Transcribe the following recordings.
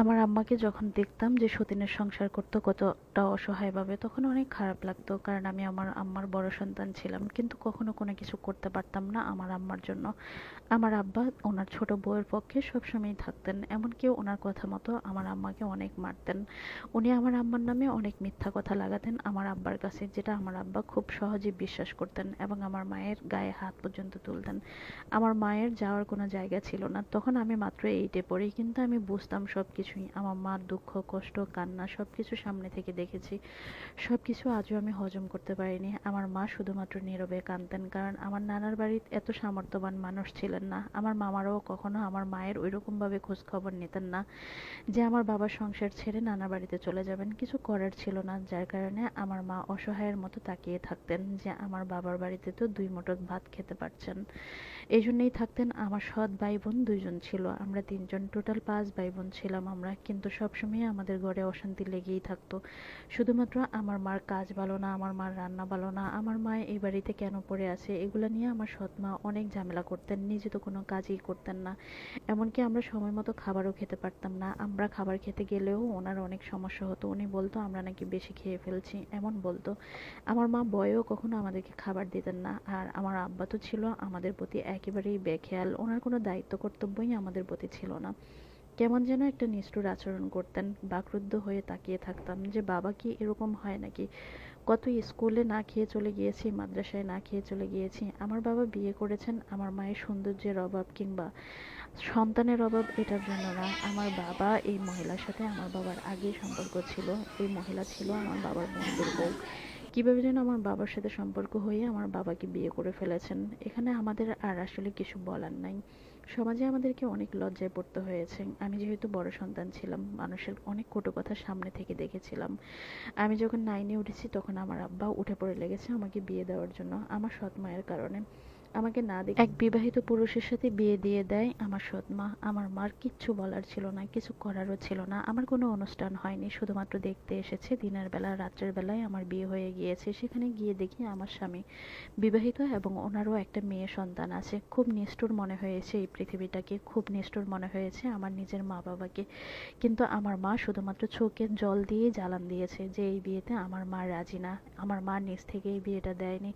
আমার আম্মাকে যখন দেখতাম যে সতীনের সংসার করতো কতটা অসহায়ভাবে, তখন অনেক খারাপ লাগতো, কারণ আমি আমার আম্মার বড় সন্তান ছিলাম। কিন্তু কখনো কোনো কিছু করতে পারতাম না আমার আম্মার জন্য। আমার আব্বা ওনার ছোট বউয়ের পক্ষে সবসময়ই থাকতেন, এমনকি ওনার কথা মতো আমার আম্মাকে অনেক মারতেন। উনি আমার আম্মার নামে অনেক মিথ্যা কথা লাগাতেন আমার আব্বার কাছে, যেটা আমার আব্বা খুব সহজে বিশ্বাস করতেন এবং আমার মায়ের গায়ে হাত পর্যন্ত তুলতেন। আমার মায়ের যাওয়ার কোনো জায়গা ছিল না, তখন আমি মাত্র এইটে পড়ি, কিন্তু আমি বুঝতাম সব কিছুই আমার মার দুঃখ, কষ্ট, কান্না সব কিছু সামনে থেকে দেখেছি। সব কিছু আজও আমি হজম করতে পারিনি। আমার মা শুধুমাত্র নীরবে কাঁদতেন কারণ আমার নানার বাড়িতে এত সামর্থ্যবান মানুষ ছিলেন না। আমার মামারাও কখনো আমার মায়ের ওইরকমভাবে খোঁজ খবর নিতেন না যে আমার বাবার সংসার ছেড়ে নানা বাড়িতে চলে যাবেন। কিছু করার ছিল না, যার কারণে আমার মা অসহায়ের মতো তাকিয়ে থাকতেন যে আমার বাবার বাড়িতে তো দুই মুঠো ভাত খেতে পারছেন। এই জন্যই থাকতেন আমার সৎ ভাই বোন দুইজন ছিল। আমরা তিনজন টোটাল পাঁচ ভাই বোন ছিলাম আমরা, কিন্তু সবসময় আমাদের ঘরে অশান্তি লেগেই থাকতো। শুধুমাত্র আমার মার কাজ ভালো না, আমার মার রান্না ভালো না, আমার মা এই বাড়িতে কেন পড়ে আছে, এগুলো নিয়ে আমার সৎ মা অনেক ঝামেলা করতেন, নিজে তো কোনো কাজই করতেন না। এমনকি আমরা সময় মতো খাবারও খেতে পারতাম না, আমরা খাবার খেতে গেলেও ওনার অনেক সমস্যা হতো, উনি বলতো, আমরা নাকি বেশি খেয়ে ফেলছি। এমন বলতো। আমার মা বয়েও কখনো আমাদেরকে খাবার দিতেন না, আর আমার আব্বা তো ছিল আমাদের প্রতি একেবারেই বেখেয়াল। ওনার কোনো দায়িত্ব কর্তব্যই আমাদের প্রতি ছিল না। কেমন যেন একটা নিষ্ঠুর আচরণ করতেন, বাকরুদ্ধ হয়ে তাকিয়ে থাকতাম যে, বাবা কি এরকম হয় নাকি? কত স্কুলে না খেয়ে চলে গিয়েছি, মাদ্রাসায় না খেয়ে চলে গিয়েছি। আমার বাবা বিয়ে করেছেন, আমার মায়ের সৌন্দর্যের অভাব কিংবা সন্তানের অভাব এটার জন্য না। আমার বাবা এই মহিলার সাথে আমার বাবার আগেই সম্পর্ক ছিল। এই মহিলা ছিল আমার বাবার বন্ধুর বউ। কীভাবে যেন আমার বাবার সাথে সম্পর্ক হয়ে আমার বাবাকে বিয়ে করে ফেলেছেন, এখানে আমাদের আর আসলে কিছু বলার নাই। সমাজে আমাদেরকে অনেক লজ্জায় পড়তে হয়েছে। আমি যেহেতু বড় সন্তান ছিলাম, মানুষের অনেক কটু কথা সামনে থেকে দেখেছিলাম। আমি যখন নাইনে উঠেছি, তখন আমার আব্বা উঠে পড়ে লেগেছে আমাকে বিয়ে দেওয়ার জন্য, আমার সৎ মায়ের কারণে। আমাকে না দেখে এক বিবাহিত পুরুষের সাথে বিয়ে দিয়ে দেয় আমার সৎ মা আমার মার কিচ্ছু বলার ছিল না, কিছু করারও ছিল না। আমার কোনো অনুষ্ঠান হয়নি, শুধুমাত্র দেখতে এসেছে। দিনের বেলা, রাত্রের বেলায় আমার বিয়ে হয়ে গিয়েছে। সেখানে গিয়ে দেখি আমার স্বামী বিবাহিত এবং ওনারও একটা মেয়ে সন্তান আছে। খুব নিষ্ঠুর মনে হয়েছে এই পৃথিবীটাকে, খুব নিষ্ঠুর মনে হয়েছে আমার নিজের মা বাবাকে কিন্তু আমার মা শুধুমাত্র চোখে জল দিয়ে জ্বালান দিয়েছে যে এই বিয়েতে আমার মা রাজি না। আমার মা নিজ থেকে এই বিয়েটা দেয়নি।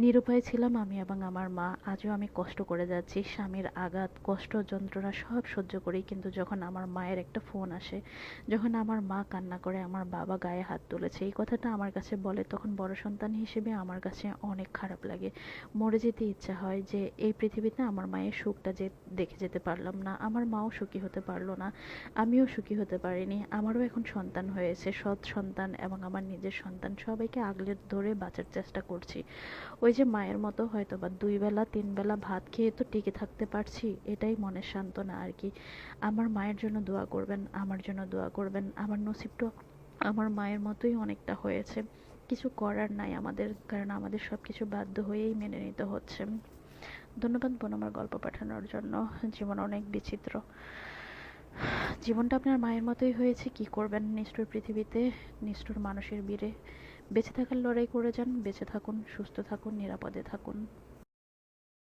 নিরুপায় ছিলাম আমি এবং আমার মা, আজও আমি কষ্ট করে যাচ্ছি। স্বামীর আঘাত, কষ্ট, যন্ত্রণা সব সহ্য করি। কিন্তু যখন আমার মায়ের একটা ফোন আসে, যখন আমার মা কান্না করে আমার বাবা গায়ে হাত তুলেছে, এই কথাটা আমার কাছে বলে, তখন বড় সন্তান হিসেবে আমার কাছে অনেক খারাপ লাগে। মরে যেতে ইচ্ছা হয় যে এই পৃথিবীতে আমার মায়ের সুখটা যে দেখে যেতে পারলাম না, আমার মাও সুখী হতে পারল না, আমিও সুখী হতে পারিনি, আমারও এখন সন্তান হয়েছে, সৎ সন্তান এবং আমার নিজের সন্তান। সবাইকে আগলে ধরে বাঁচার চেষ্টা করছি। ওই যে মায়ের মতো হয়তো বা দুই বেলা তিন বেলা ভাত খেয়ে তো টিকে থাকতে পারছি, এটাই মনের সান্ত্বনা আর কি। আমার মায়ের জন্য দোয়া করবেন, আমার জন্য দোয়া করবেন, আমার নসিবটা আমার মায়ের মতোই অনেকটা হয়েছে। কিছু করার নাই আমাদের, কারণ আমাদের সব কিছু বাধ্য হয়েই মেনে নিতে হচ্ছে। ধন্যবাদ বোন আমার গল্প পাঠানোর জন্য, জীবন অনেক বিচিত্র। জীবনটা আপনার মায়ের মতোই হয়েছে, কি করবেন নিষ্ঠুর পৃথিবীতে, নিষ্ঠুর মানুষের বীরে। বেঁচে থাকার লড়াই করে যান, বেঁচে থাকুন, সুস্থ থাকুন, নিরাপদে থাকুন।